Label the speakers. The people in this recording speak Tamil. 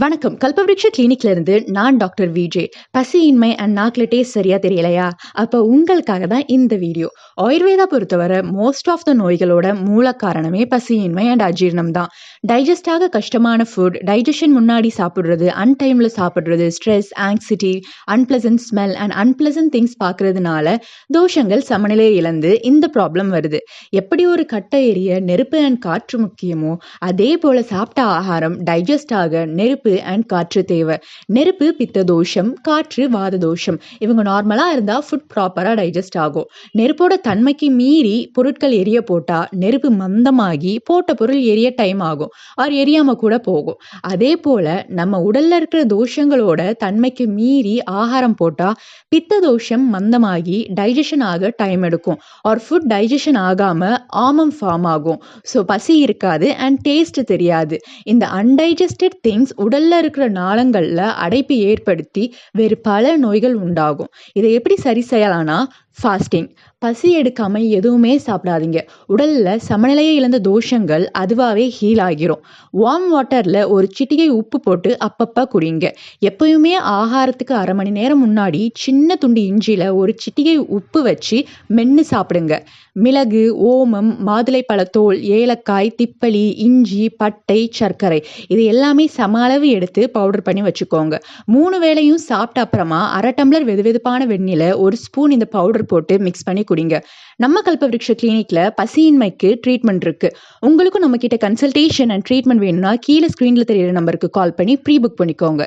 Speaker 1: வணக்கம். கல்பவருஷ கிளினிக்ல இருந்து நான் டாக்டர் விஜே. பசியின்மை அண்ட் நாக்கில் டேஸ்ட் சரியா தெரியலையா? அப்போ உங்களுக்காக தான் இந்த வீடியோ. ஆயுர்வேதா பொறுத்தவரை மோஸ்ட் ஆஃப் த நோய்களோட மூல காரணமே பசியின்மை அண்ட் அஜீரணம் தான். டைஜஸ்ட் ஆக கஷ்டமான ஃபுட் டைஜஷன் முன்னாடி சாப்பிட்றது அன்டைமில் சாப்பிட்றது stress anxiety unpleasant smell and unpleasant things பார்க்கறதுனால தோஷங்கள் சமநிலை இழந்து இந்த ப்ராப்ளம் வருது. எப்படி ஒரு கட்டை எரிய நெருப்பு அண்ட் காற்று முக்கியமோ அதே போல சாப்பிட்ட ஆகாரம் டைஜஸ்ட் ஆக நெருப்பு அண்ட் காற்று தேவை. நெருப்பு பித்த தோஷம் காற்று வாத தோஷம் இவங்க நார்மலாக இருந்தால் ஃபுட் ப்ராப்பராக டைஜஸ்ட் ஆகும். நெருப்போட தன்மைக்கு மீறி பொருட்கள் எரிய போட்டால் நெருப்பு மந்தமாகி போட்ட பொருள் எரிய டைம் ஆகும். ஆர் எரியாமல் கூட போகும். அதே போல் நம்ம உடல்ல இருக்கிற தோஷங்களோட தன்மைக்கு மீறி ஆகாரம் போட்டால் பித்த தோஷம் மந்தமாகி டைஜஷன் ஆக டைம் எடுக்கும். ஆர் ஃபுட் டைஜஷன் ஆகாமல் ஆமம் ஃபார்ம் ஆகும். ஸோ பசி இருக்காது அண்ட் டேஸ்ட் தெரியாது. இந்த அன்டைஜஸ்டட் திங்ஸ் உடல்ல இருக்கிற நாளங்களில் அடைப்பு ஏற்படுத்தி வேறு பல நோய்கள் உண்டாகும். இதை எப்படி சரி செய்யலாம்னா ஃபாஸ்டிங் பசி எடுக்காமல் எதுவுமே சாப்பிடாதீங்க. உடலில் சமநிலையை இழந்த தோஷங்கள் அதுவாகவே ஹீல் ஆகிரும். வார்ம் வாட்டரில் ஒரு சிட்டிகை உப்பு போட்டு அப்பப்போ குடிங்க. எப்பயுமே ஆகாரத்துக்கு அரை மணி நேரம் முன்னாடி சின்ன துண்டு இஞ்சியில் ஒரு சிட்டிகை உப்பு வச்சு மென்று சாப்பிடுங்க. மிளகு ஓமம் மாதுளை பழத்தோல் ஏலக்காய் திப்பளி இஞ்சி பட்டை சர்க்கரை இது எல்லாமே சம அளவு எடுத்து பவுடர் பண்ணி வச்சுக்கோங்க. மூணு வேளையும் சாப்பிட்ட அப்புறமா அரை டம்ளர் வெது வெதுப்பான வெந்நில ஒரு ஸ்பூன் இந்த பவுடர் பவுடர் போட்டு மிக்ஸ் பண்ணி குடிங்க. நம்ம கல்பவருஷ கிளினிக்ல பசியின்மைக்கு ட்ரீட்மெண்ட் இருக்கு. உங்களுக்கும் நம்ம கிட்ட கன்சல்டேஷன் அண்ட் ட்ரீட்மெண்ட் வேணும்னா கீழே ஸ்க்ரீன்ல தெரியுற நம்பருக்கு கால் பண்ணி ப்ரீ புக் பண்ணிக்கோங்க.